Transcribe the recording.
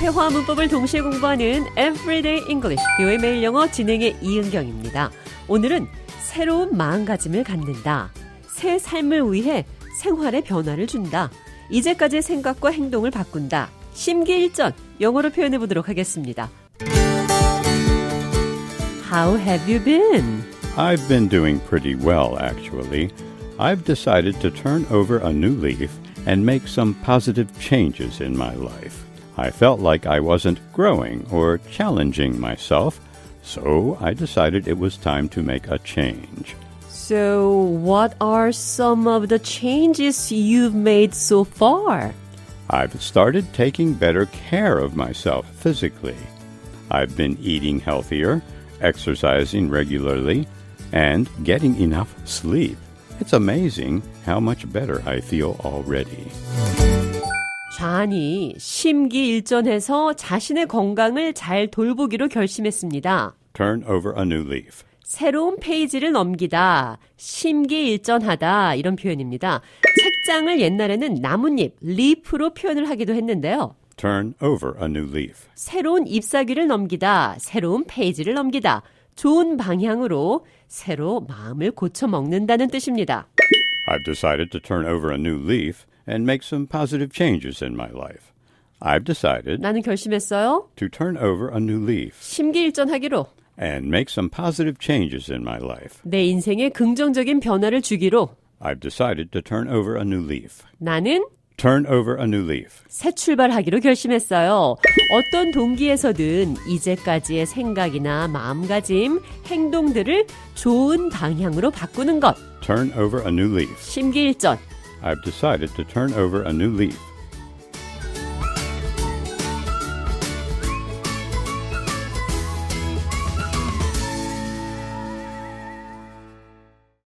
회화 문법을 동시에 공부하는 Everyday English, 뷰의 매일 영어 진행의 이은경입니다. 오늘은 새로운 마음가짐을 갖는다. 새 삶을 위해 생활에 변화를 준다. 이제까지의 생각과 행동을 바꾼다. 심기일전, 영어로 표현해 보도록 하겠습니다. How have you been? I've been doing pretty well, actually. I've decided to turn over a new leaf and make some positive changes in my life. I felt like I wasn't growing or challenging myself, so I decided it was time to make a change. So, what are some of the changes you've made so far? I've started taking better care of myself physically. I've been eating healthier, exercising regularly, and getting enough sleep. It's amazing how much better I feel already. 좌안이 심기일전해서 자신의 건강을 잘 돌보기로 결심했습니다. Turn over a new leaf. 새로운 페이지를 넘기다, 심기일전하다 이런 표현입니다. 책장을 옛날에는 나뭇잎, 리프로 표현을 하기도 했는데요. Turn over a new leaf. 새로운 잎사귀를 넘기다, 새로운 페이지를 넘기다, 좋은 방향으로 새로 마음을 고쳐 먹는다는 뜻입니다. I've decided to turn over a new leaf and make some positive changes in my life. I've decided 나는 결심했어요. to turn over a new leaf 심기일전하기로 and make some positive changes in my life. 내 인생에 긍정적인 변화를 주기로 I've decided to turn over a new leaf. 나는 Turn over a new leaf. 새 출발하기로 결심했어요. 어떤 동기에서든 이제까지의 생각이나 마음가짐, 행동들을 좋은 방향으로 바꾸는 것. Turn over a new leaf. 심기일전. I've decided to turn over a new leaf.